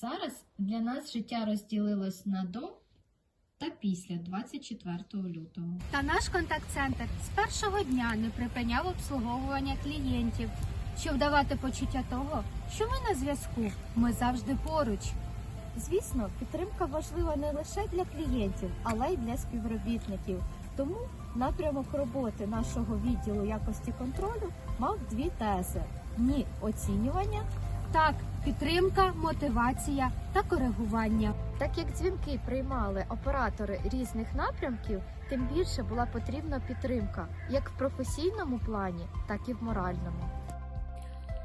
Зараз для нас життя розділилось на до та після 24 лютого. Та наш контакт-центр з першого дня не припиняв обслуговування клієнтів, щоб давати почуття того, що ми на зв'язку, ми завжди поруч. Звісно, підтримка важлива не лише для клієнтів, але й для співробітників. Тому напрямок роботи нашого відділу якості контролю мав дві тези: ні оцінювання, Так, підтримка, мотивація та коригування. так як дзвінки приймали оператори різних напрямків, тим більше була потрібна підтримка як в професійному плані, так і в моральному.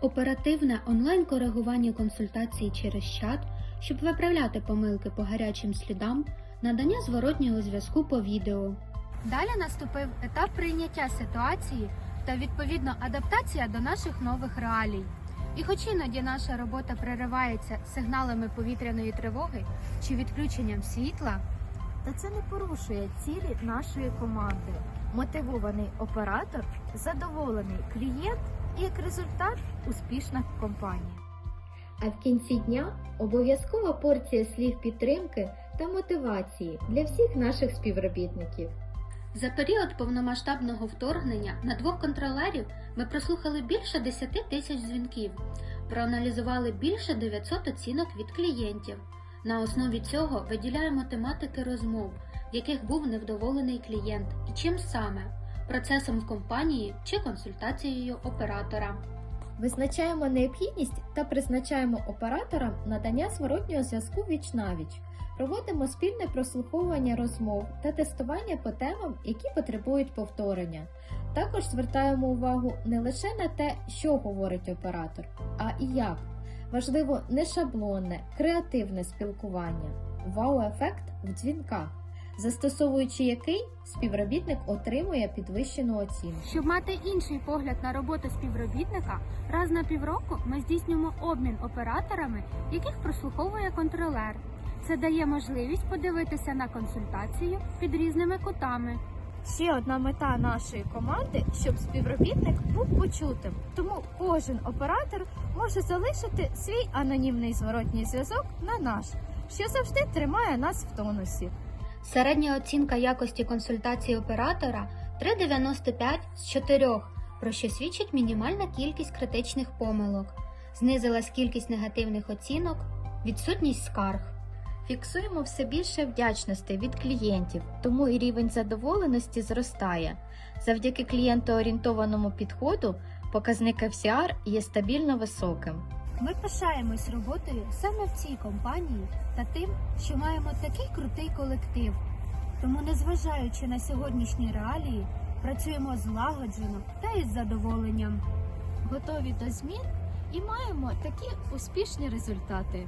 Оперативне онлайн-коригування консультацій через чат, щоб виправляти помилки по гарячим слідам, надання зворотнього зв'язку по відео. Далі наступив етап прийняття ситуації та відповідно адаптація до наших нових реалій. І хоч іноді наша робота переривається сигналами повітряної тривоги чи відключенням світла, Та це не порушує цілі нашої команди. Мотивований оператор, задоволений клієнт і як результат успішна компанія. А в кінці дня обов'язкова порція слів підтримки та мотивації для всіх наших співробітників. За період повномасштабного вторгнення на двох контролерів ми прослухали більше 10 тисяч дзвінків, проаналізували більше 900 оцінок від клієнтів. На основі цього виділяємо тематики розмов, в яких був невдоволений клієнт, і чим саме процесом в компанії чи консультацією оператора. Визначаємо необхідність та призначаємо операторам надання зворотнього зв'язку віч-навіч. Проводимо спільне прослуховування розмов та тестування по темам, які потребують повторення. Також звертаємо увагу не лише на те, що говорить оператор, а і як. Важливо не шаблонне, креативне спілкування, вау-ефект в дзвінках, застосовуючи який співробітник отримує підвищену оцінку. щоб мати інший погляд на роботу співробітника, раз на півроку ми здійснюємо обмін операторами, яких прослуховує контролер. Це дає можливість подивитися на консультацію під різними кутами. Ще одна мета нашої команди, щоб співробітник був почутим. Тому кожен оператор може залишити свій анонімний зворотній зв'язок на наш, що завжди тримає нас в тонусі. Середня оцінка якості консультації оператора 3,95 з 4, про що свідчить мінімальна кількість критичних помилок. Знизилась кількість негативних оцінок, відсутність скарг. Фіксуємо все більше вдячностей від клієнтів, тому і рівень задоволеності зростає. Завдяки клієнтоорієнтованому підходу показник FCR є стабільно високим. Ми пишаємось роботою саме в цій компанії та тим, що маємо такий крутий колектив. Тому, незважаючи на сьогоднішні реалії, працюємо злагоджено та із задоволенням. Готові до змін і маємо такі успішні результати.